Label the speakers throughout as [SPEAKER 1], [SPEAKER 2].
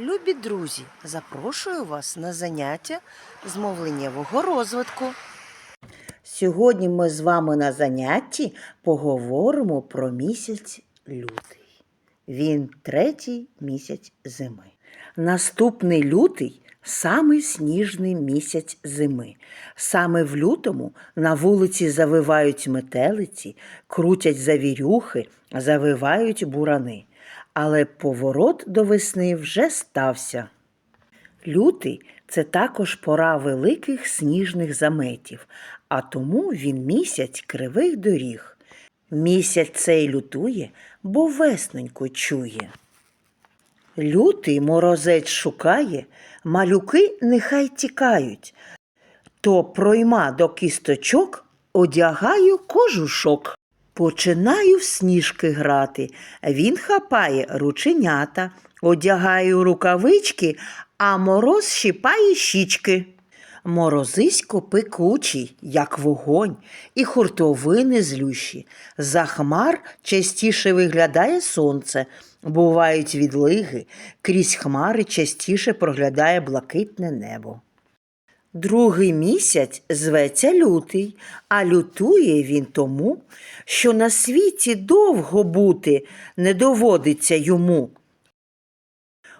[SPEAKER 1] Любі друзі, запрошую вас на заняття з мовленнєвого розвитку. Сьогодні ми з вами на занятті поговоримо про місяць лютий. Він третій місяць зими. Наступний лютий самий сніжний місяць зими. Саме в лютому на вулиці завивають метелиці, крутять завірюхи, завивають бурани. Але поворот до весни вже стався. Лютий це також пора великих сніжних заметів, а тому він місяць кривих доріг. Місяць цей лютує, бо весноньку чує. Лютий морозець шукає, малюки нехай тікають. То пройма до кісточок одягаю кожушок. Починаю в сніжки грати. Він хапає рученята, одягаю рукавички, а мороз щипає щічки. Морозисько пекучий, як вогонь, і хуртовини злющі. За хмар частіше виглядає сонце, бувають відлиги, крізь хмари частіше проглядає блакитне небо. Другий місяць зветься лютий, а лютує він тому, що на світі довго бути не доводиться йому.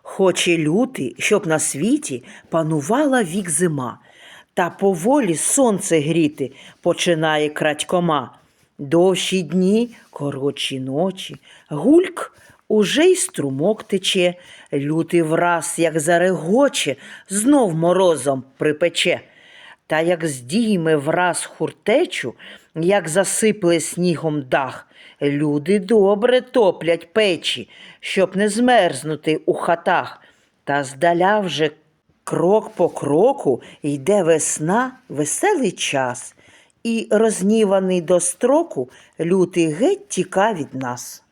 [SPEAKER 1] Хоче лютий, щоб на світі панувала вік зима, та поволі сонце гріти починає крадькома. Довші дні, коротші ночі, гульк уже й струмок тече, лютий враз, як зарегоче, знов морозом припече. Та як здійме враз хуртечу, як засипле снігом дах, люди добре топлять печі, щоб не змерзнути у хатах. Та здаля вже крок по кроку йде весна, веселий час, і, розніваний до строку, лютий геть тіка від нас.